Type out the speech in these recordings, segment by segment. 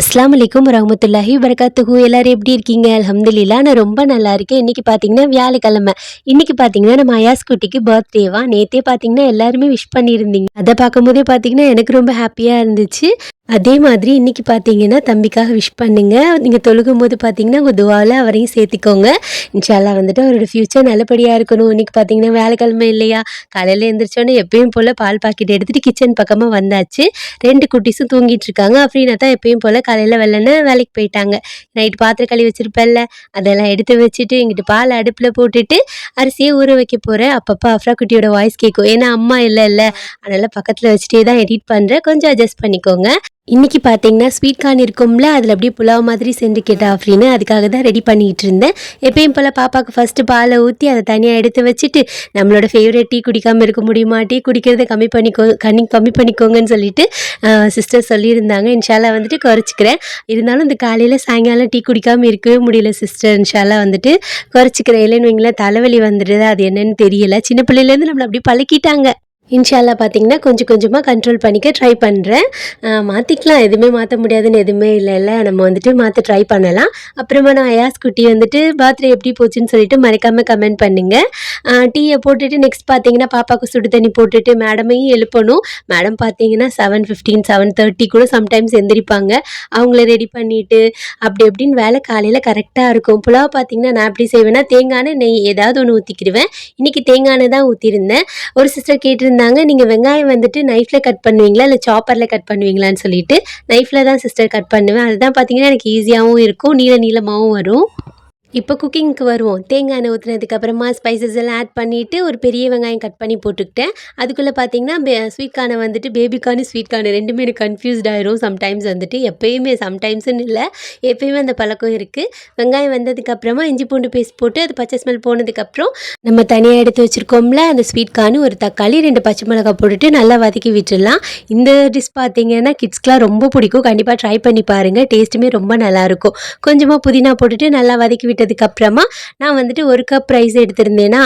அஸ்லாம் வலைக்கும் ரஹமத்துல்லாஹி வரகாத்துகு எல்லாரும் எப்படி இருக்கீங்க? அலமதுல்லா நான் ரொம்ப நல்லா இருக்கேன். இன்னைக்கு பார்த்தீங்கன்னா வியாழக்கிழமை. இன்னைக்கு பார்த்தீங்கன்னா நம்ம அயாஸ் குட்டிக்கு பர்த்டேவா நேத்தே பார்த்தீங்கன்னா எல்லாருமே விஷ் பண்ணியிருந்தீங்க. அதை பார்க்கும்போதே பார்த்தீங்கன்னா எனக்கு ரொம்ப ஹாப்பியாக இருந்துச்சு. அதே மாதிரி இன்னைக்கு பார்த்தீங்கன்னா தம்பிக்காக விஷ் பண்ணுங்க. நீங்கள் தொழுகும் போது பார்த்தீங்கன்னா உங்கள் துவாவில் அவரையும் சேர்த்திக்கோங்க. இன்ஷால்லாம் வந்துட்டு அவரோட ஃப்யூச்சர் நல்லபடியாக இருக்கணும். இன்னைக்கு பார்த்தீங்கன்னா வேலைக்கிழமை இல்லையா? காலையில் எழுந்திரிச்சோன்னே எப்பயும் போல் பால் பாக்கெட் எடுத்துகிட்டு கிச்சன் பக்கமாக வந்தாச்சு. ரெண்டு குட்டீஸும் தூங்கிட்டு இருக்காங்க. அப்படின்னா தான் எப்பயும் போல் காலையில் வெள்ளன வேலைக்கு போயிட்டாங்க. நைட் பாத்திரம் கழுவி வச்சிருப்பேன்ல. அதெல்லாம் எடுத்து வச்சுட்டு இங்கிட்டு பால் அடுப்பில் போட்டுட்டு அரிசியை ஊற வைக்க போகிறேன் அப்பப்போ அஃப்ரா குட்டியோட வாய்ஸ் கேட்கும் ஏன்னா அம்மா இல்லை இல்லை. அதனால் பக்கத்தில் வச்சுட்டே தான் எடிட் பண்ணுறேன் கொஞ்சம் அட்ஜஸ்ட் பண்ணிக்கோங்க. இன்றைக்கி பார்த்தீங்கன்னா ஸ்வீட் கார்ன் இருக்கும்ல அதில் அப்படியே புலாவ் மாதிரி செஞ்சு கேட்டா அப்படின்னு அதுக்காக தான் ரெடி பண்ணிகிட்டு இருந்தேன். எப்பயும் போல் பாப்பாவுக்கு ஃபஸ்ட்டு பாலை ஊற்றி அதை தனியாக எடுத்து வச்சுட்டு நம்மளோட ஃபேவரட் டீ குடிக்காமல் இருக்க முடியுமா? டீ குடிக்கிறத கம்மி பண்ணிக்கோ கண்ணி கம்மி பண்ணிக்கோங்கன்னு சொல்லிட்டு சிஸ்டர் சொல்லியிருந்தாங்க. இன்ஷாலா வந்துட்டு குறைச்சிக்கிறேன். இருந்தாலும் இந்த காலையில் சாயங்காலம் டீ குடிக்காமல் இருக்கவே முடியல சிஸ்டர் இன்ஷாலா வந்துட்டு குறைச்சிக்கிறேன். இல்லைன்னு வைங்களேன் தலைவலி வந்துடுது அது என்னன்னு தெரியல. சின்ன பிள்ளையிலேருந்து நம்மளை அப்படியே பழக்கிட்டாங்க. இன்ஷால்லா பார்த்தீங்கன்னா கொஞ்சம் கொஞ்சமாக கண்ட்ரோல் பண்ணிக்க ட்ரை பண்ணுறேன் மாற்றிக்கலாம் எதுவுமே மாற்ற முடியாதுன்னு எதுவுமே இல்லைல்ல நம்ம வந்துட்டு மாற்ற ட்ரை பண்ணலாம். அப்புறமா நான் அயாஸ் குட்டி வந்துட்டு பர்த்டே எப்படி போச்சுன்னு சொல்லிட்டு மறக்காமல் கமெண்ட் பண்ணுங்கள் டீயை போட்டுட்டு நெக்ஸ்ட் பார்த்தீங்கன்னா பாப்பாவுக்கு சுடு தண்ணி போட்டுட்டு மேடமையும் எழுப்பணும். மேடம் பார்த்தீங்கன்னா செவன் ஃபிஃப்டீன் செவன் தேர்ட்டி கூட சம்டைம்ஸ் எந்திரிப்பாங்க. அவங்கள ரெடி பண்ணிவிட்டு அப்படி எப்படின்னு வேலை காலையில் கரெக்டாக இருக்கும். புலாவை பார்த்தீங்கன்னா நான் எப்படி செய்வேன்னா தேங்காய் நெய் ஏதாவது ஒன்று ஊற்றிக்கிடுவேன் இன்றைக்கி தேங்காய் தான் ஊற்றிருந்தேன் ஒரு சிஸ்டர் கேட்டிருந்தேன் கேட்டிருந்தாங்க நீங்கள் வெங்காயம் வந்துட்டு நைஃப்பில் கட் பண்ணுவீங்களா? இல்லை சாப்பரில் கட் பண்ணுவீங்களான்னு சொல்லிட்டு நைஃப்பில் தான் சிஸ்டர் கட் பண்ணுவேன். அதுதான் பார்த்தீங்கன்னா எனக்கு ஈஸியாகவும் இருக்கும். நீள நீளமாகவும் வரும். இப்போ குக்கிங்க்கு வருவோம். தேங்காய் எண்ணெய் ஊற்றினதுக்கப்புறமா ஸ்பைசஸ் எல்லாம் ஆட் பண்ணிவிட்டு ஒரு பெரிய வெங்காயம் கட் பண்ணி போட்டுக்கிட்டேன். அதுக்குள்ளே பார்த்தீங்கன்னா பே ஸ்வீட் கார்னை வந்துட்டு பேபி கார்னு ஸ்வீட் கார்னு ரெண்டுமே எனக்கு கன்ஃபியூஸ்ட் ஆயிரும் சம்டைம்ஸ் வந்துட்டு. எப்பயுமே சம்டைம்ஸ்னு இல்லை. எப்பயுமே அந்த பழக்கம் இருக்குது வெங்காயம் வந்ததுக்கப்புறமா இஞ்சி பூண்டு பேஸ்ட் போட்டு அது பச்சை ஸ்மெல் போனதுக்கப்புறம் நம்ம தனியாக எடுத்து வச்சுருக்கோம்ல அந்த ஸ்வீட் கார்னு ஒரு தக்காளி ரெண்டு பச்சை மிளகாய் போட்டுட்டு நல்லா வதக்கி விட்டுடலாம். இந்த டிஷ் பார்த்தீங்கன்னா கிட்ஸ்க்கெலாம் ரொம்ப பிடிக்கும். கண்டிப்பாக ட்ரை பண்ணி பாருங்கள் டேஸ்ட்டுமே ரொம்ப நல்லாயிருக்கும் கொஞ்சமாக புதினா போட்டுட்டு நல்லா வதக்கி விட்டு அப்புறமா நான் வந்துட்டு ஒரு கப் ரைஸ் எடுத்திருந்தேன்னா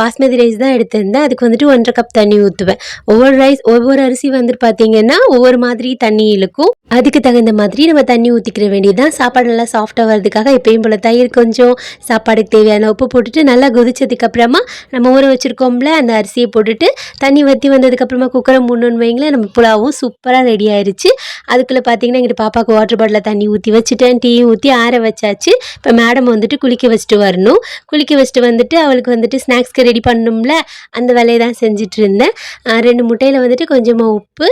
பாஸ்மதி ரைஸ் தான் எடுத்திருந்தேன். அதுக்கு வந்துட்டு ஒன்றரை கப் தண்ணி ஊற்றுவேன் ஒவ்வொரு ரைஸ் ஒவ்வொரு அரிசி வந்துட்டு பார்த்தீங்கன்னா ஒவ்வொரு மாதிரி தண்ணி இழுக்கும். அதுக்கு தகுந்த மாதிரி நம்ம தண்ணி ஊற்றிக்கிற வேண்டியதுதான். சாப்பாடு நல்லா சாஃப்டாக வர்றதுக்காக எப்பயும் போல் தயிர் கொஞ்சம் சாப்பாடுக்கு தேவையான உப்பு போட்டுட்டு நல்லா கொதிச்சதுக்கப்புறமா நம்ம ஊற வச்சுருக்கோம்ல அந்த அரிசியை போட்டுட்டு தண்ணி வற்றி வந்ததுக்கப்புறமா குக்கரை மூணுன்னு வைங்களேன் நம்ம புலாவும் சூப்பராக ரெடி ஆயிடுச்சு அதுக்குள்ளே பார்த்தீங்கன்னா எங்கிட்ட பாப்பாவுக்கு வாட்டர் பாட்டிலில் தண்ணி ஊற்றி வச்சுட்டேன். டீயும் ஊற்றி ஆற வச்சாச்சு. இப்போ மேடம் வந்துட்டு குளிக்க வச்சுட்டு வரணும். குளிக்க வச்சுட்டு வந்துட்டு அவளுக்கு வந்துட்டு ஸ்நாக்ஸ்க்கு ரெடி பண்ணணும்ல. அந்த வேலையை தான் செஞ்சுட்டு இருந்தேன். ரெண்டு முட்டையில் வந்துட்டு கொஞ்சமாக உப்பு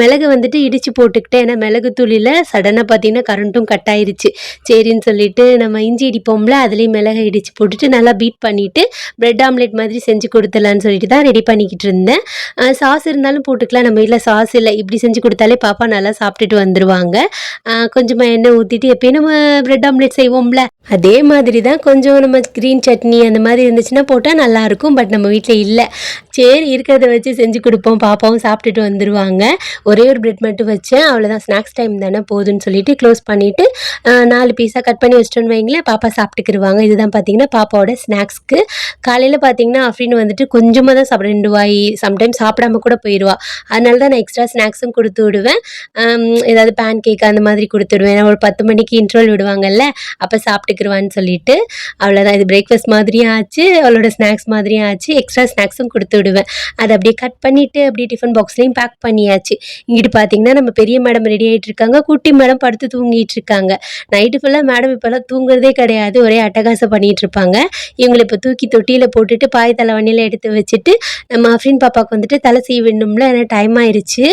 மிளகு வந்துட்டு இடித்து போட்டுக்கிட்டேன். ஏன்னா மிளகு துளியில் சடனாக பார்த்தீங்கன்னா கரண்ட்டும் கட் ஆயிருச்சு. சரின்னு சொல்லிட்டு நம்ம இஞ்சி இடிப்போம்ல அதுலேயும் மிளகு இடித்து போட்டுட்டு நல்லா பீட் பண்ணிவிட்டு பிரெட் ஆம்லெட் மாதிரி செஞ்சு கொடுத்துடலான்னு சொல்லிட்டு தான் ரெடி பண்ணிக்கிட்டு இருந்தேன். சாஸ் இருந்தாலும் போட்டுக்கலாம். நம்ம வீட்டில் சாஸ் இல்லை. இப்படி செஞ்சு கொடுத்தாலே பாப்பா நல்லா சாப்பிட்டுட்டு வந்துடுவாங்க கொஞ்சமாக எண்ணெய் ஊற்றிட்டு எப்பயும் நம்ம பிரெட் ஆம்லெட் செய்வோம்ல. அதே மாதிரி தான் கொஞ்சம் நம்ம க்ரீன் சட்னி அந்த மாதிரி இருந்துச்சுன்னா போட்டால் நல்லாயிருக்கும் பட் நம்ம வீட்டில் இல்லை. சரி இருக்கிறத வச்சு செஞ்சு கொடுப்போம் பாப்பாவும் சாப்பிட்டுட்டு வந்துடுவாங்க ஒரே ஒரு பிரெட் மட்டும் வச்சேன் அவ்வளோதான் ஸ்நாக்ஸ் டைம் தானே போதுன்னு சொல்லிட்டு க்ளோஸ் பண்ணிவிட்டு நாலு பீஸாக கட் பண்ணி வச்சிட்டோன்னு வைங்களேன் பாப்பா சாப்பிட்டுக்கிருவாங்க. இதுதான் பார்த்தீங்கன்னா பாப்பாவோட ஸ்நாக்ஸ்க்கு காலையில் பார்த்தீங்கன்னா அப்படின்னு வந்துட்டு கொஞ்சமாக தான் சாப்பிட ரெண்டு வாய் சம்டைம்ஸ் சாப்பிடாம கூட போயிடுவா அதனால தான் நான் எக்ஸ்ட்ரா ஸ்நாக்ஸும் கொடுத்து விடுவேன். ஏதாவது பேன் கேக் அந்த மாதிரி கொடுத்துடுவேன் ஒரு பத்து மணிக்கு இன்ட்ரோல் விடுவாங்கல்ல அப்போ சாப்பிட்டு சாப்பிட்டுக்கிருவான்னு சொல்லிட்டு அவ்வளோதான் இது பிரேக்ஃபாஸ்ட் மாதிரியும் ஆச்சு அவளோட ஸ்நாக்ஸ் மாதிரியும் ஆச்சு. எக்ஸ்ட்ரா ஸ்நாக்ஸும் கொடுத்து விடுவேன். அதை அப்படியே கட் பண்ணிவிட்டு அப்படியே டிஃபன் பாக்ஸ்லேயும் பேக் பண்ணியாச்சு. இங்கிட்டு பார்த்தீங்கன்னா நம்ம பெரிய மேடம் ரெடி ஆகிட்டு இருக்காங்க. குட்டி மேடம் படுத்து தூங்கிட்டு இருக்காங்க. நைட்டு ஃபுல்லாக மேடம் இப்போல்லாம் தூங்குறதே கிடையாது. ஒரே அட்டகாசம் பண்ணிகிட்டு இருப்பாங்க. இவங்களை இப்போ தூக்கி தொட்டியில் போட்டுட்டு பாய் தலைவண்ணியில் எடுத்து வச்சுட்டு நம்ம அஃப்ரின் பாப்பாவுக்கு வந்துட்டு தலை செய்ய ஏன்னா டைம் ஆயிருச்சு.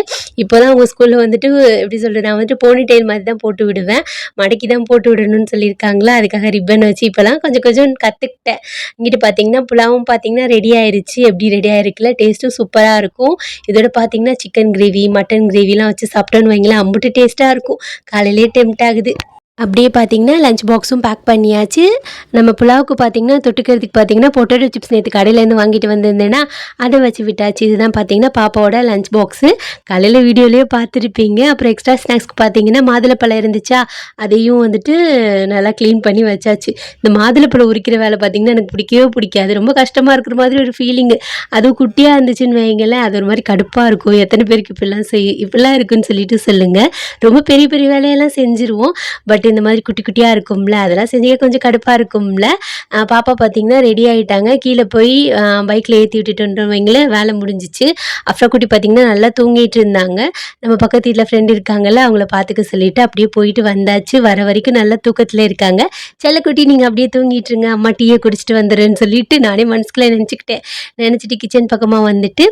இப்போ தான் அவங்க ஸ்கூலில் வந்துட்டு எப்படி சொல்கிறது நான் வந்துட்டு போனி டெயில் மாதிரி தான் போட்டு விடுவேன். மடக்கி தான் போட்டு விடணும்னு சொல்லியிருக்காங்களா? அதுக்கு அதுக்காக ரிப்பன் வச்சு இப்போலாம் கொஞ்சம் கொஞ்சம் கற்றுக்கிட்டேன் இங்கிட்டு பார்த்தீங்கன்னா புலாவும் பார்த்தீங்கன்னா ரெடி ஆயிருச்சு. எப்படி ரெடி ஆயிருக்குல்ல? டேஸ்ட்டும் சூப்பராக இருக்கும். இதோட பார்த்தீங்கன்னா சிக்கன் கிரேவி மட்டன் கிரேவிலாம் வச்சு சாப்பிட்டோன்னு வைங்களேன் அம்புட்டு டேஸ்ட்டாக இருக்கும். காலையிலே டெம்ட் ஆகுது. அப்படியே பார்த்தீங்கன்னா லஞ்ச் பாக்ஸும் பேக் பண்ணியாச்சு. நம்ம புலாவுக்கு பார்த்தீங்கன்னா தொட்டுக்கிறதுக்கு பார்த்தீங்கன்னா பொட்டேட்டோ சிப்ஸ் நேற்று கடையிலேருந்து வாங்கிட்டு வந்திருந்தேன்னா அதை வச்சு விட்டாச்சு. இதுதான் பார்த்தீங்கன்னா பாப்பாவோட லஞ்ச் பாக்ஸு காலையில் வீடியோலேயே பார்த்துருப்பீங்க. அப்புறம் எக்ஸ்ட்ரா ஸ்நாக்ஸ்க்கு பார்த்தீங்கன்னா மாதுளப்பழம் இருந்துச்சா அதையும் வந்துட்டு நல்லா க்ளீன் பண்ணி வச்சாச்சு. இந்த மாதுளப்பழம் உரிக்கிற வேலை பார்த்தீங்கன்னா எனக்கு பிடிக்கவே பிடிக்காது. ரொம்ப கஷ்டமாக இருக்கிற மாதிரி ஒரு ஃபீலிங்கு அதுவும் குட்டியாக இருந்துச்சுன்னு வைங்களேன் அது ஒரு மாதிரி கடுப்பாக இருக்கும். எத்தனை பேருக்கு இப்படிலாம் செய் இப்படிலாம் இருக்குன்னு சொல்லிட்டு சொல்லுங்கள் ரொம்ப பெரிய பெரிய வேலையெல்லாம் செஞ்சுருவோம். பட் இந்த மாதிரி குட்டி குட்டியாக இருக்கும்ல அதெல்லாம் செஞ்சே கொஞ்சம் கடுப்பாக இருக்கும்ல. பாப்பா பார்த்தீங்கன்னா ரெடி ஆகிட்டாங்க கீழே போய் பைக்கில் ஏற்றி விட்டுட்டுன்றவங்களே வேலை முடிஞ்சிச்சு. அப்புறம் குட்டி பார்த்தீங்கன்னா நல்லா தூங்கிட்டு இருந்தாங்க. நம்ம பக்கத்து வீட்டில் ஃப்ரெண்டு இருக்காங்கல்ல அவங்கள பார்த்துக்க சொல்லிட்டு அப்படியே போயிட்டு வந்தாச்சு. வர வரைக்கும் நல்லா தூக்கத்தில் இருக்காங்க. செல்லக்குட்டி நீங்கள் அப்படியே தூங்கிட்டு இருங்க. அம்மா டீயை குடிச்சிட்டு வந்துடுறேன்னு சொல்லிட்டு நானே மனசுக்குள்ளே நினச்சிக்கிட்டேன். நினச்சிட்டு கிச்சன் பக்கமாக வந்துட்டு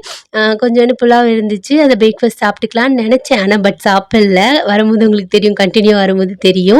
கொஞ்சோண்டு புலாவ் இருந்துச்சு. அதை பிரேக்ஃபாஸ்ட் சாப்பிட்டுக்கலான்னு நினச்சேன். ஆனால் பட் சாப்பிடல. வரும்போது உங்களுக்கு தெரியும் கண்டினியூ வரும்போது தெரியும்.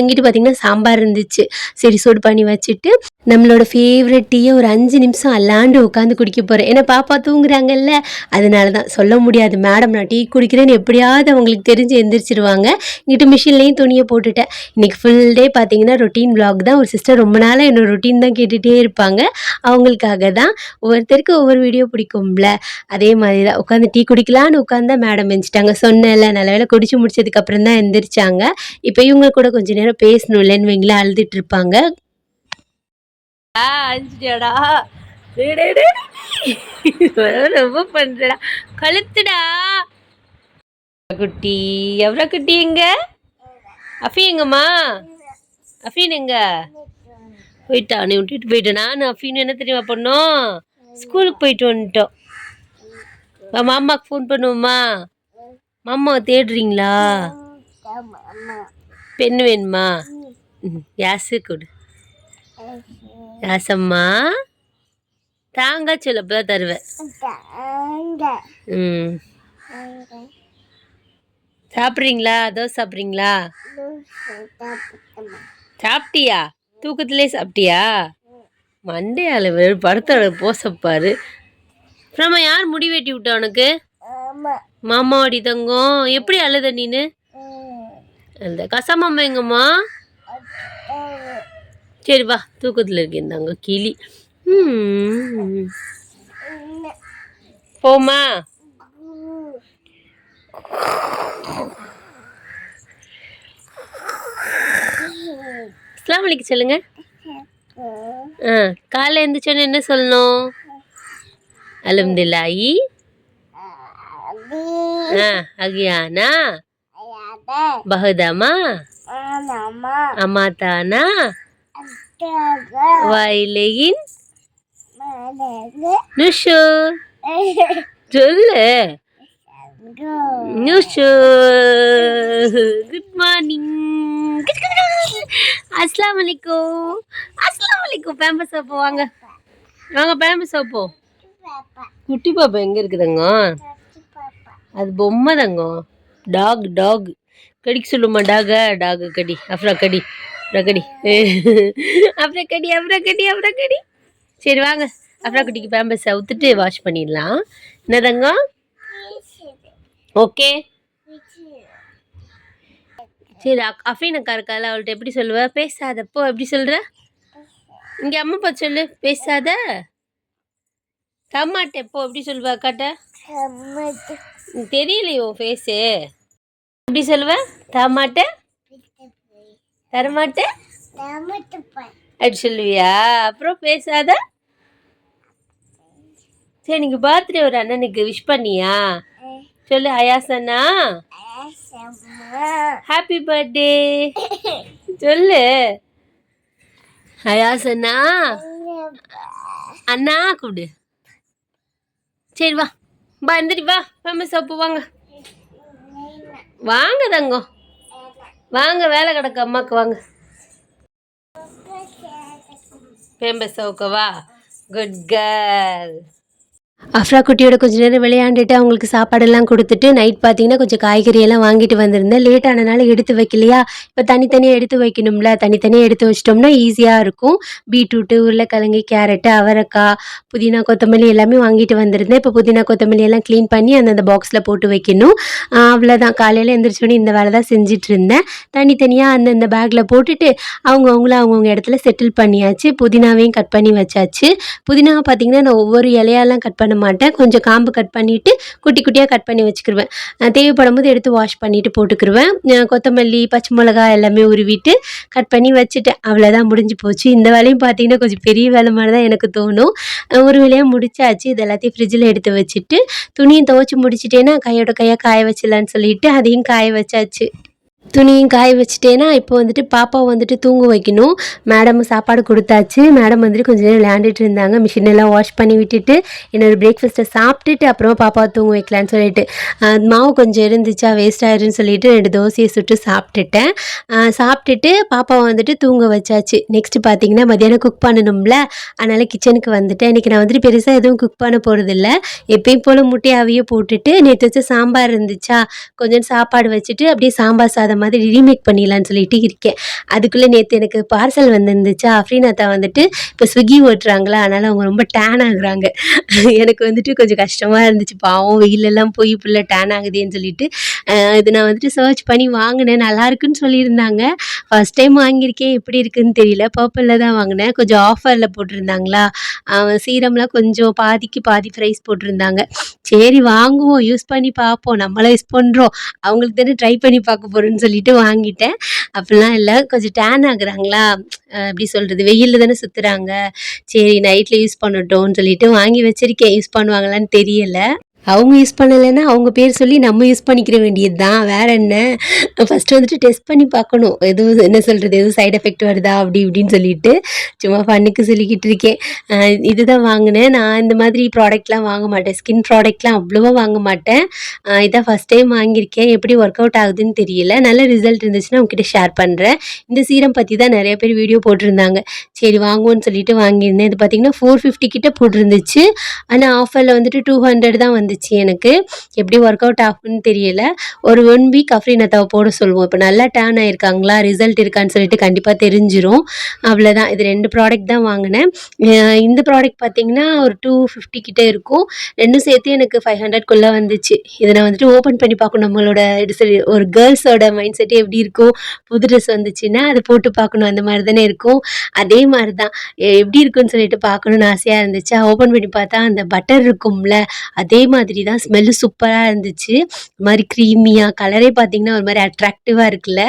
இங்கிட்டு பார்த்திங்கன்னா சாம்பார் இருந்துச்சு. சரி சூடு பண்ணி வச்சுட்டு நம்மளோட ஃபேவரட் டீயை ஒரு அஞ்சு நிமிஷம் அல்லாண்டு உட்காந்து குடிக்க போகிறேன் ஏன்னா பாப்பா தூங்குறாங்கல்ல அதனால தான் சொல்ல முடியாது. மேடம் நான் டீ குடிக்கிறேன்னு எப்படியாவது அவங்களுக்கு தெரிஞ்சு எந்திரிச்சிருவாங்க. இங்கிட்டு மிஷின்லேயும் துணியை போட்டுட்டேன். இன்றைக்கி ஃபுல் டே பார்த்தீங்கன்னா ரொட்டீன் vlog தான். ஒரு சிஸ்டர் ரொம்ப நாளாக என்னோட ரொட்டீன் தான் கேட்டுகிட்டே இருப்பாங்க. அவங்களுக்காக தான் ஒவ்வொருத்தருக்கு ஒவ்வொரு வீடியோ பிடிக்கும்ல. அதே மாதிரி தான் உட்காந்து டீ குடிக்கலான்னு உட்காந்து மேடம் எந்திச்சிட்டாங்க சொன்னேன்ல நல்ல வேலை குடிச்சு முடிச்சதுக்கப்புறம் தான் எந்திரிச்சாங்க. இப்போ இவங்க கூட கொஞ்ச நேரம் பேசணும் இல்லைன்னு வைங்களேன் அழுதுட்டு இருப்பாங்க டேய். ரொம்ப பண்றடா. கழுத்துடா. குட்டி எவ்வளோ குட்டி எங்க அஃபி எங்கம்மா? அஃபீன் எங்க? போயிட்டா நீ விட்டுட்டு போயிட்டேன் நான் அஃபீன் என்ன தெரியுமா பண்ணோம்? ஸ்கூலுக்கு போயிட்டு வந்துட்டோம். வா, மாமாக்கு ஃபோன் பண்ணுவோமா மாமாவை தேடுறீங்களா? பெண் வேணுமா? யாசு கொடு. யாசம்மா தாங்க சொல்லப்பதான் தருவேன். ம். சாப்பிட்றீங்களா? தோசை சாப்பிட்றீங்களா? சாப்பிட்டியா? தூக்கத்திலே சாப்பிட்டியா? மண்டையால வெறும் படத்தோட போசப்பாரு அப்புறமா யார் முடி வெட்டி விட்டா உனக்கு? மாமாவாடி தங்கம். எப்படி அழுத நீனு? அந்த கசமாமா எங்கம்மா? சரி வா தூக்கத்தில் இருக்கேன் தாங்க கிளி. போமா அஸ்லாம் சொல்லுங்க. ஆ காலைல எழுந்திரிச்சோன்னு என்ன சொல்லணும்? அலமதுல்லாயி ஆ அகியானா? பஹதாமா அமாத்தானா வாயிலையின் நுஷூர் சொல்லு நுஷூர் குட் மார்னிங் அஸ்லாம் வலைக்கும் அஸ்லாம் வலைக்கும் பேம்பஸ் சோப்பு வாங்க. வாங்க பேம்பஸ் சோப்போ குட்டி பாப்பா எங்க இருக்குதுங்க? அது பொம்மை தங்கம் டாக் டாக் கடிக்க சொல்லுமா டாக டாக் கடி அப்புறம் கடி அப்புறம் கடி. அப்புறம் கடி அப்புறம் கடி அப்புறம் கடி. சரி வாங்க. அப்புறம் குட்டிக்கு பேம்பஸ் அவுத்துட்டு வாஷ் பண்ணிடலாம். என்ன தங்கம் ஓகே சரி அஃபீன் அக்கா இருக்கால அவள்கிட்ட எப்படி சொல்லுவ? பேசாதப்போ எப்படி சொல்ற? இங்கே அம்மா அப்பா சொல்லு பேசாத. தம்மாட்ட எப்போ எப்படி சொல்லுவ அக்காட்ட? தெரியலையே உன் ஃபேஸு எப்படி சொல்லுவ? தரமாட்டேன் தரமாட்டேன் அப்படி சொல்லுவியா? அப்புறம் பேசாத. சரி நீங்க பர்த்டே ஒரு அண்ணனுக்கு விஷ் பண்ணியா? சொல்லு அயாசனா ஹாப்பி பர்த்டே சொல்லு. அயாசனா அண்ணா கூப்பிடு. சரி வா. வா எந்திரி வா. ஃபேமஸ் சோப்பு வாங்க. வாங்க தங்கம். வாங்க வேலை கிடக்கு அம்மாக்கு வாங்க. ஃபேமஸ் சவுக்கவா? குட் கேர்ள் அஃப்ரா குட்டியோட கொஞ்ச நேரம் விளையாண்டுட்டு அவங்களுக்கு சாப்பாடெல்லாம் கொடுத்துட்டு நைட் பார்த்தீங்கன்னா கொஞ்சம் காய்கறி எல்லாம் வாங்கிட்டு வந்திருந்தேன். லேட் ஆனனால எடுத்து வைக்கலையா? இப்போ தனித்தனியாக எடுத்து வைக்கணும்ல? தனித்தனியாக எடுத்து வச்சிட்டோம்னா ஈஸியாக இருக்கும். பீட்ரூட்டு உருளைக்கிழங்கு கேரட்டு அவரைக்காய் புதினா கொத்தமல்லி எல்லாமே வாங்கிட்டு வந்திருந்தேன். இப்போ புதினா கொத்தமல்லி எல்லாம் க்ளீன் பண்ணி அந்தந்த பாக்ஸில் போட்டு வைக்கணும். அவ்வளோதான் காலையில் எந்திரிச்சோடனே இந்த வேலை தான் செஞ்சுட்டு இருந்தேன். தனித்தனியாக அந்தந்த பேக்கில் போட்டுட்டு அவங்கவுங்கள அவங்கவுங்க இடத்துல செட்டில் பண்ணியாச்சு. புதினாவையும் கட் பண்ணி வச்சாச்சு. புதினாவை பார்த்தீங்கன்னா நான் ஒவ்வொரு இலையாலாம் கட் பண்ண மாட்டேன். கொஞ்சம் காம்பு கட் பண்ணிவிட்டு குட்டி குட்டியாக கட் பண்ணி வச்சுக்கிருவேன். தேவைப்படும் போது எடுத்து வாஷ் பண்ணிவிட்டு போட்டுக்கிருவேன். கொத்தமல்லி பச்சை மிளகா எல்லாமே உருவிட்டு கட் பண்ணி வச்சுட்டேன். அவ்வளோதான் முடிஞ்சு போச்சு. இந்த வேலையும் பார்த்தீங்கன்னா கொஞ்சம் பெரிய வேலை மாதிரி தான் எனக்கு தோணும். ஒரு வேலையாக முடிச்சாச்சு. இது எல்லாத்தையும் ஃப்ரிட்ஜில் எடுத்து வச்சுட்டு துணியை துவைச்சி முடிச்சிட்டேன்னா கையோட கையாக காய வச்சிடலான்னு சொல்லிட்டு அதையும் காய வச்சாச்சு. துணியும் காய வச்சுட்டேன்னா இப்போ வந்துட்டு பாப்பாவை வந்துட்டு தூங்க வைக்கணும். மேடம் சாப்பாடு கொடுத்தாச்சு. மேடம் வந்துட்டு கொஞ்சம் நேரம் விளையாண்டுட்டு இருந்தாங்க. மிஷின் எல்லாம் வாஷ் பண்ணி விட்டுட்டு என்னோடய பிரேக்ஃபாஸ்ட்டை சாப்பிட்டுட்டு அப்புறமா பாப்பாவை தூங்க வைக்கலான்னு சொல்லிட்டு மாவு கொஞ்சம் இருந்துச்சா வேஸ்ட் ஆயிருன்னு சொல்லிட்டு ரெண்டு தோசையை சுட்டு சாப்பிட்டுட்டேன். சாப்பிட்டுட்டு பாப்பாவை வந்துட்டு தூங்க வச்சாச்சு. நெக்ஸ்ட் பார்த்தீங்கன்னா மதியானம் குக் பண்ணணும்ல. அதனால் கிச்சனுக்கு வந்துட்டேன். இன்றைக்கி நான் வந்துட்டு பெருசாக எதுவும் குக் பண்ண போகிறதில்ல எப்பயும் போல் முட்டையாவையே போட்டுட்டு நேற்று வச்ச சாம்பார் இருந்துச்சா கொஞ்சம் சாப்பாடு வச்சுட்டு அப்படியே சாம்பார் சாதம் மாதிரி ரீமேக் பண்ணிடலான்னு சொல்லிட்டு இருக்கேன். அதுக்குள்ளே நேற்று எனக்கு பார்சல் வந்துருந்துச்சா? அஃப்ரீனாத்தா வந்துட்டு இப்போ ஸ்விக்கி ஓட்டுறாங்களா? அதனால் அவங்க ரொம்ப டேன் ஆகுறாங்க. எனக்கு வந்துட்டு கொஞ்சம் கஷ்டமாக இருந்துச்சு. பாவம் வெயிலெல்லாம் போய் ஃபுல்லாக டேன் ஆகுதேன்னு சொல்லிட்டு. இது நான் வந்துட்டு சர்ச் பண்ணி வாங்கினேன். நல்லா இருக்குன்னு சொல்லியிருந்தாங்க. ஃபஸ்ட் டைம் வாங்கியிருக்கேன். எப்படி இருக்குன்னு தெரியல. பர்பிளில் தான் வாங்கினேன். கொஞ்சம் ஆஃபரில் போட்டிருந்தாங்களா? அவன் சீரம்லாம் கொஞ்சம் பாதிக்கு பாதி ப்ரைஸ் போட்டிருந்தாங்க. சரி வாங்குவோம். யூஸ் பண்ணி பார்ப்போம். நம்மளாம் யூஸ் பண்ணுறோம் அவங்களுக்கு தானே ட்ரை பண்ணி பார்க்க போகிறோன்னு சொல்லிட்டு வாங்கிட்டேன். அப்படிலாம் இல்லை. கொஞ்சம் டேன் ஆகுறாங்களா? எப்படி சொல்கிறது வெயிலில் தானே சுற்றுறாங்க சரி நைட்டில் யூஸ் பண்ணட்டும்னு சொல்லிட்டு வாங்கி வச்சிருக்கேன். யூஸ் பண்ணுவாங்களான்னு தெரியலை. அவங்க யூஸ் பண்ணலைன்னா அவங்க பேர் சொல்லி நம்ம யூஸ் பண்ணிக்கிற வேண்டியது தான் வேற என்ன? ஃபஸ்ட்டு வந்துட்டு டெஸ்ட் பண்ணி பார்க்கணும். எதுவும் என்ன சொல்கிறது எதுவும் சைட் எஃபெக்ட் வருதா? அப்படி இப்படின்னு சொல்லிட்டு சும்மா ஃபன்னுக்கு சொல்லிக்கிட்டு இருக்கேன். இதுதான் வாங்கினேன். நான் இந்த மாதிரி ப்ராடக்ட்லாம் வாங்க மாட்டேன். ஸ்கின் ப்ராடக்ட்லாம் அவ்வளோவா வாங்க மாட்டேன். இதான் ஃபஸ்ட் டைம் வாங்கியிருக்கேன். எப்படி ஒர்க் அவுட் ஆகுதுன்னு தெரியல. நல்ல ரிசல்ட் இருந்துச்சுன்னா உங்ககிட்ட ஷேர் பண்ணுறேன் இந்த சீரம் பற்றி தான் நிறைய பேர் வீடியோ போட்டிருந்தாங்க. சரி வாங்குவோன்னு சொல்லிட்டு வாங்கியிருந்தேன். இது பார்த்தீங்கன்னா ஃபோர் ஃபிஃப்டி கிட்டே போட்டிருந்துச்சு. ஆனால் ஆஃபரில் வந்துட்டு டூ ஹண்ட்ரட் தான் வந்து இருந்துச்சு எனக்கு. எப்படி ஒர்க் அவுட் ஆகும்னு தெரியல. ஒரு ஒன் வீக் அஃப்ரீனத்தாவை போட சொல்லுவோம். இப்போ நல்லா டேர்ன் ஆயிருக்காங்களா? ரிசல்ட் இருக்கான்னு சொல்லிட்டு கண்டிப்பாக தெரிஞ்சிரும். அவ்வளோதான் இது ரெண்டு ப்ராடக்ட் தான் வாங்கினேன். இந்த ப்ராடக்ட் பார்த்தீங்கன்னா ஒரு டூ ஃபிஃப்டி கிட்டே இருக்கும். ரெண்டும் சேர்த்து எனக்கு ஃபைவ் ஹண்ட்ரட்குள்ளே வந்துச்சு. இதை நான் வந்துட்டு ஓப்பன் பண்ணி பார்க்கணும். நம்மளோட ஒரு கேர்ள்ஸோட மைண்ட் செட் எப்படி இருக்கும்? புது ட்ரெஸ் வந்துச்சுன்னா அதை போட்டு பார்க்கணும். அந்த மாதிரி தானே இருக்கும். அதே மாதிரி தான் எப்படி இருக்குன்னு சொல்லிட்டு பார்க்கணுன்னு ஆசையாக இருந்துச்சு? ஓப்பன் பண்ணி பார்த்தா அந்த பட்டர் இருக்கும்ல. அதே மாதிரி தான் ஸ்மெல்லு சூப்பராக இருந்துச்சு. இது மாதிரி க்ரீமியாக கலரே பார்த்தீங்கன்னா ஒரு மாதிரி அட்ராக்டிவாக இருக்குல்ல?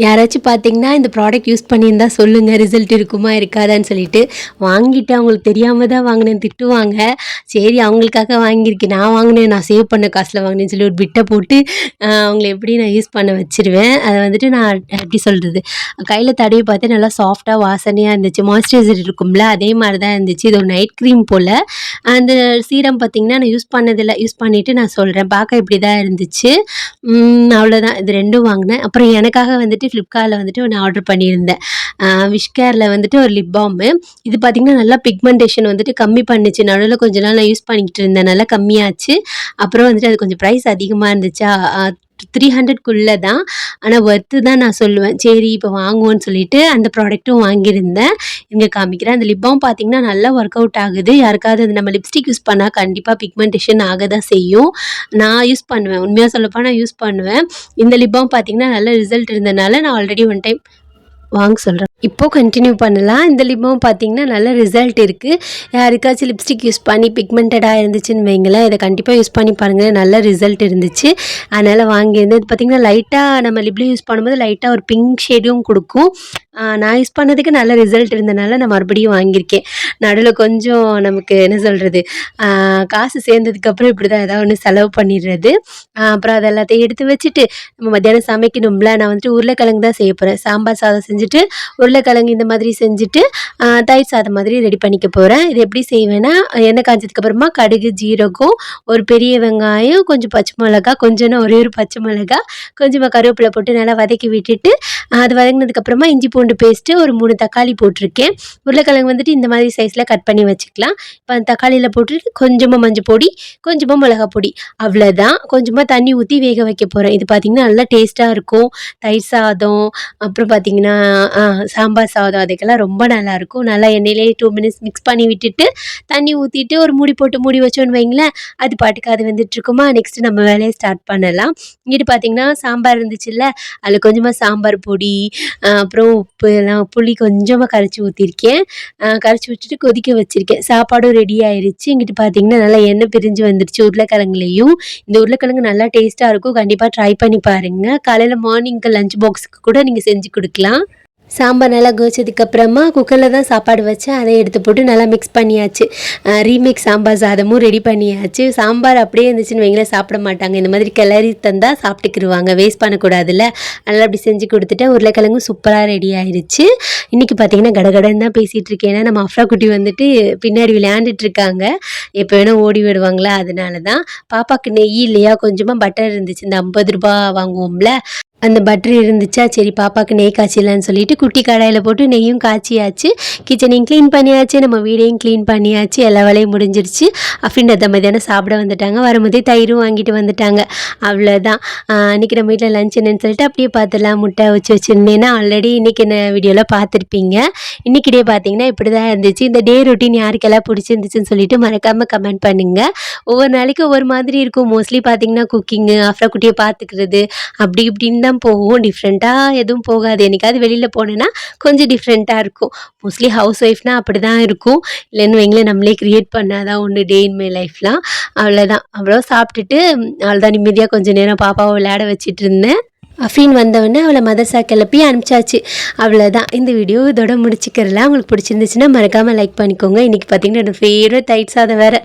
யாராச்சும் பார்த்தீங்கன்னா இந்த ப்ராடக்ட் யூஸ் பண்ணியிருந்தா சொல்லுங்கள் ரிசல்ட் இருக்குமா இருக்காதான்னு சொல்லிட்டு வாங்கிட்டு அவங்களுக்கு தெரியாமல் தான் வாங்கினேன் திட்டுவாங்க. சரி அவங்களுக்காக வாங்கியிருக்கேன் நான் வாங்கினேன் நான் சேவ் பண்ண காசில் வாங்கினேன்னு சொல்லி ஒரு பிட்டை போட்டு அவங்கள எப்படி நான் யூஸ் பண்ண வச்சிருவேன். அதை வந்துட்டு நான் எப்படி சொல்கிறது கையில் தடவி பார்த்து நல்லா சாஃப்டாக வாசனையாக இருந்துச்சு. மாய்ஸ்சரைசர் இருக்கும்ல அதே மாதிரி தான் இருந்துச்சு. இது ஒரு நைட் க்ரீம் போல். அந்த சீரம் பார்த்தீங்கன்னா நான் யூஸ் பண்ணதில்லை. யூஸ் பண்ணிவிட்டு நான் சொல்கிறேன் பார்க்க இப்படி தான் இருந்துச்சு அவ்வளோதான் இது ரெண்டும் வாங்கினேன். அப்புறம் எனக்காக வந்துட்டு ஃப்ளிப்கார்ட்டில் வந்துட்டு ஒன்று ஆர்டர் பண்ணியிருந்தேன். விஷ்கேரில் வந்துட்டு ஒரு லிப் பாம்பு இது பார்த்திங்கன்னா நல்லா பிக்மெண்டேஷன் வந்துட்டு கம்மி பண்ணுச்சு. நடுவில் கொஞ்ச நாள் நான் யூஸ் பண்ணிக்கிட்டு இருந்தேன். நல்லா கம்மியாச்சு. அப்புறம் வந்துட்டு அது கொஞ்சம் ப்ரைஸ் அதிகமாக இருந்துச்சா? த்ரீ ஹண்ட்ரட்குள்ளே தான் ஆனால் ஒர்த்து தான் நான் சொல்லுவேன். சரி இப்போ வாங்குவோன்னு சொல்லிட்டு அந்த ப்ராடக்ட்டும் வாங்கியிருந்தேன். இங்கே காமிக்கிறேன். அந்த லிப் பார்த்தீங்கன்னா நல்லா ஒர்க் அவுட் ஆகுது. யாருக்காவது அது நம்ம லிப்ஸ்டிக் யூஸ் பண்ணால் கண்டிப்பாக பிக்மெண்டேஷன் ஆக தான் செய்யும். நான் யூஸ் பண்ணுவேன். உண்மையாக சொல்லப்போனால் நான் யூஸ் பண்ணுவேன். இந்த லிப் பார்த்தீங்கன்னா நல்ல ரிசல்ட் இருந்தனால நான் ஆல்ரெடி ஒன் டைம் வாங்க சொல்கிறேன் இப்போது கண்டினியூ பண்ணலாம். இந்த லிப்பும் பார்த்தீங்கன்னா நல்ல ரிசல்ட் இருக்குது யாருக்காச்சும் லிப்ஸ்டிக் யூஸ் பண்ணி பிக்மெண்டடாக இருந்துச்சுன்னு வைங்களேன். இதை கண்டிப்பாக யூஸ் பண்ணி பாருங்கள் நல்ல ரிசல்ட் இருந்துச்சு. அதனால் வாங்கியிருந்தேன் இது பார்த்திங்கன்னா லைட்டாக நம்ம லிப்லையும் யூஸ் பண்ணும்போது லைட்டாக ஒரு பிங்க் ஷேடும் கொடுக்கும். நான் யூஸ் பண்ணதுக்கு நல்ல ரிசல்ட் இருந்தனால நான் மறுபடியும் வாங்கியிருக்கேன். நடுவில் கொஞ்சம் நமக்கு என்ன சொல்கிறது காசு சேர்ந்ததுக்கப்புறம் இப்படி தான் ஏதாவது ஒன்று செலவு பண்ணிடுறது. அப்புறம் அதை எல்லாத்தையும் எடுத்து வச்சுட்டு நம்ம மத்தியானம் சமைக்கணும்ல. நான் வந்துட்டு உருளைக்கிழங்கு தான் செய்ய போகிறேன் சாம்பார் சாதம் செஞ்சுட்டு ஒரு உருளைக்கிழங்கு இந்த மாதிரி செஞ்சுட்டு தயிர் சாதம் மாதிரி ரெடி பண்ணிக்க போகிறேன் இது எப்படி செய்வேன்னா எண்ணெய் காய்ச்சதுக்கப்புறமா கடுகு ஜீரகம் ஒரு பெரிய வெங்காயம் கொஞ்சம் பச்சை மிளகா கொஞ்சம்னா ஒரே ஒரு பச்சை மிளகா கொஞ்சமாக கருவேப்பிலை போட்டு நல்லா வதக்கி விட்டுட்டு அது வதங்கினதுக்கப்புறமா இஞ்சி பூண்டு பூண்டு பேஸ்ட்டு ஒரு மூணு தக்காளி போட்டிருக்கேன். உருளைக்கிழங்கு வந்துட்டு இந்த மாதிரி சைஸில் கட் பண்ணி வச்சுக்கலாம். இப்போ அந்த தக்காளியில் போட்டுட்டு கொஞ்சமாக மஞ்சள் பொடி கொஞ்சமாக மிளகா பொடி அவ்வளோதான் கொஞ்சமாக தண்ணி ஊற்றி வேக வைக்க போகிறேன் இது பார்த்திங்கன்னா நல்லா டேஸ்ட்டாக இருக்கும். தயிர் சாதம் அப்புறம் பார்த்திங்கன்னா சாம்பார் சாதம் அதுக்கெல்லாம் ரொம்ப நல்லாயிருக்கும். நல்லா எண்ணெயிலே டூ மினிட்ஸ் மிக்ஸ் பண்ணி விட்டுட்டு தண்ணி ஊற்றிட்டு ஒரு மூடி போட்டு மூடி வச்சோன்னு வைங்களேன் அது பாட்டுக்கு அது வந்துட்டுருக்குமா? நெக்ஸ்ட்டு நம்ம வேலையை ஸ்டார்ட் பண்ணலாம். இங்கிட்டு பார்த்திங்கன்னா சாம்பார் இருந்துச்சுல்ல அதில் கொஞ்சமாக சாம்பார் பொடி அப்புறம் உப்பு எல்லாம் புளி கொஞ்சமாக கரைச்சி ஊற்றிருக்கேன் கரைச்சி விட்டுட்டு கொதிக்க வச்சுருக்கேன். சாப்பாடும் ரெடி ஆயிடுச்சு இங்கிட்டு பார்த்தீங்கன்னா நல்லா எண்ணெய் பிரிஞ்சு வந்துருச்சு உருளைக்கிழங்குலேயும். இந்த உருளைக்கிழங்கு நல்லா டேஸ்ட்டாக இருக்கும். கண்டிப்பாக ட்ரை பண்ணி பாருங்கள் காலையில் மார்னிங்க்கு லஞ்ச் பாக்ஸுக்கு கூட நீங்கள் செஞ்சு கொடுக்கலாம். சாம்பார் நல்லா கொதிச்சதுக்கப்புறமா குக்கரில் தான் சாப்பாடு வச்சேன் அதை எடுத்து போட்டு நல்லா மிக்ஸ் பண்ணியாச்சு. ரீமிக்ஸ் சாம்பார் சாதமும் ரெடி பண்ணியாச்சு. சாம்பார் அப்படியே இருந்துச்சுன்னு வைங்களேன் சாப்பிட மாட்டாங்க. இந்த மாதிரி கிளறி தந்தால் சாப்பிட்டுக்கிருவாங்க. வேஸ்ட் பண்ணக்கூடாதுல்ல. அதனால் அப்படி செஞ்சு கொடுத்துட்டேன். உருளைக்கிழங்கும் சூப்பராக ரெடி ஆயிடுச்சு இன்றைக்கி பார்த்தீங்கன்னா கடகடன் தான் பேசிகிட்டு இருக்கேன். ஏன்னா நம்ம அஃப்ரா குட்டி வந்துட்டு பின்னாடி விளையாண்டுட்டு இருக்காங்க. எப்போ வேணால் ஓடி விடுவாங்களா? அதனால தான் பாப்பாவுக்கு நெய் இல்லையா? கொஞ்சமாக பட்டர் இருந்துச்சு. இந்த ஐம்பது ரூபா வாங்குவோம்ல. அந்த பட்டர் இருந்துச்சா? சரி பாப்பாவுக்கு நெய் காய்ச்சிடலான்னு சொல்லிட்டு குட்டி கடாயில் போட்டு நெய்யும் காய்ச்சியாச்சு. கிச்சனையும் க்ளீன் பண்ணியாச்சு நம்ம வீடையும் க்ளீன் பண்ணியாச்சு. எல்லா வேலையும் முடிஞ்சிருச்சு அப்படின்னு அந்த மதியானம் சாப்பிட வந்துட்டாங்க. வரும்போதே தயிரும் வாங்கிட்டு வந்துட்டாங்க. அவ்வளோதான் அன்றைக்கி நம்ம வீட்டில் லஞ்ச் என்னன்னு சொல்லிட்டு அப்படியே பார்த்துடலாம். முட்டை வச்சு வச்சுருந்தேன்னா ஆல்ரெடி இன்றைக்கி என்ன வீடியோவில் பார்த்துருப்பீங்க. இன்றைக்கி டே பார்த்தீங்கன்னா இப்படி தான் இருந்துச்சு. இந்த டே ரொட்டீன் யாருக்கெல்லாம் பிடிச்சிருந்துச்சுன்னு சொல்லிட்டு மறக்காமல் கமெண்ட் பண்ணுங்கள் ஒவ்வொரு நாளைக்கு ஒவ்வொரு மாதிரி இருக்கும். மோஸ்ட்லி பார்த்தீங்கன்னா குக்கிங்கு அஃப்ரா குட்டியை பார்த்துக்கிறது அப்படி இப்படின்னு தான் போகும். டிஃப்ரெண்ட்டாக எதுவும் போகாது. என்றைக்காவது வெளியில் போனேன்னா கொஞ்சம் டிஃப்ரெண்ட்டாக இருக்கும். மோஸ்ட்லி ஹவுஸ் ஒய்ஃப்னால் அப்படி தான் இருக்கும். இல்லைன்னு வைங்களேன் நம்மளே க்ரியேட் பண்ணாதான் ஒன்று டே இன் மை லைஃப்லாம் அவ்வளோதான் அவ்வளோ சாப்பிட்டுட்டு அவ்வளோதான் நிம்மதியாக கொஞ்சம் நேரம் பாப்பாவை விளையாட வச்சுட்டு இருந்தேன். அஃபீன் வந்தவொடனே அவளை மதர்சா கிளப்பி அனுப்பிச்சாச்சு. அவ்வளோதான் இந்த வீடியோ இதோட முடிச்சுக்கிறலாம் உங்களுக்கு பிடிச்சிருந்துச்சுன்னா மறக்காமல் லைக் பண்ணிக்கோங்க. இன்றைக்கி பார்த்தீங்கன்னா என்னோடய ஃபேவரட் தயிர் சாதம் வேறு.